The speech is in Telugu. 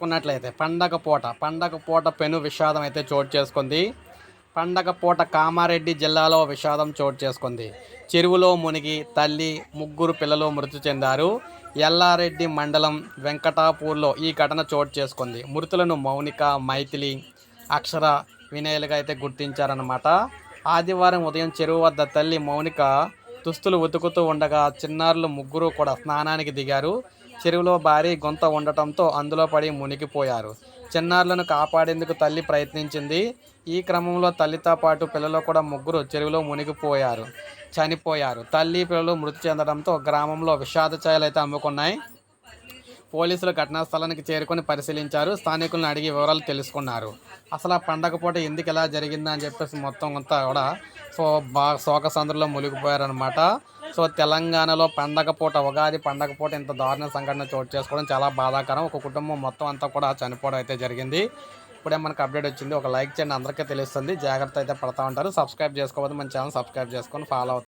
చూసుకున్నట్లయితే పండగ పూట పండగ పూట పెను విషాదం అయితే చోటు చేసుకుంది. పండగ పూట కామారెడ్డి జిల్లాలో విషాదం చోటు చేసుకుంది. చెరువులో మునిగి తల్లి ముగ్గురు పిల్లలు మృతి చెందారు. ఎల్లారెడ్డి మండలం వెంకటాపూర్లో ఈ ఘటన చోటు చేసుకుంది. మృతులను మౌనిక మైథిలి అక్షర వినయలుగా అయితే గుర్తించారన్నమాట. ఆదివారం ఉదయం చెరువు వద్ద తల్లి మౌనిక దుస్తులు ఉతుకుతూ ఉండగా చిన్నారులు ముగ్గురు కూడా స్నానానికి దిగారు. చెరువులో భారీ గుంత ఉండటంతో అందులో పడి మునిగిపోయారు. చిన్నారులను కాపాడేందుకు తల్లి ప్రయత్నించింది. ఈ క్రమంలో తల్లితో పాటు పిల్లలు కూడా ముగ్గురు చెరువులో మునిగిపోయారు. చనిపోయారు. తల్లి పిల్లలు మృతి చెందడంతో గ్రామంలో విషాద ఛాయలు అయితే అమ్ముకున్నాయి. పోలీసులు ఘటనా స్థలానికి చేరుకొని పరిశీలించారు. స్థానికులను అడిగి వివరాలు తెలుసుకున్నారు. అసలు ఆ పండగ పూట ఎందుకు ఇలా జరిగిందని చెప్పేసి మొత్తం అంతా కూడా సో బాగా శోక సందులో మునిగిపోయారనమాట సో తెలంగాణలో పండగ పూట ఉగాది పండగ పూట ఇంత దారుణ సంఘటన చోటు చేసుకోవడం చాలా బాధాకరం. ఒక కుటుంబం మొత్తం అంతా కూడా చనిపోవడం అయితే జరిగింది. ఇప్పుడే మనకు అప్డేట్ వచ్చింది. ఒక లైక్ చేయండి అందరికీ తెలుస్తుంది. జాగ్రత్త అయితే పడతా ఉంటారు. సబ్స్క్రైబ్ చేసుకోవద్దు మన ఛానల్ సబ్స్క్రైబ్ చేసుకొని ఫాలో అవుతుంది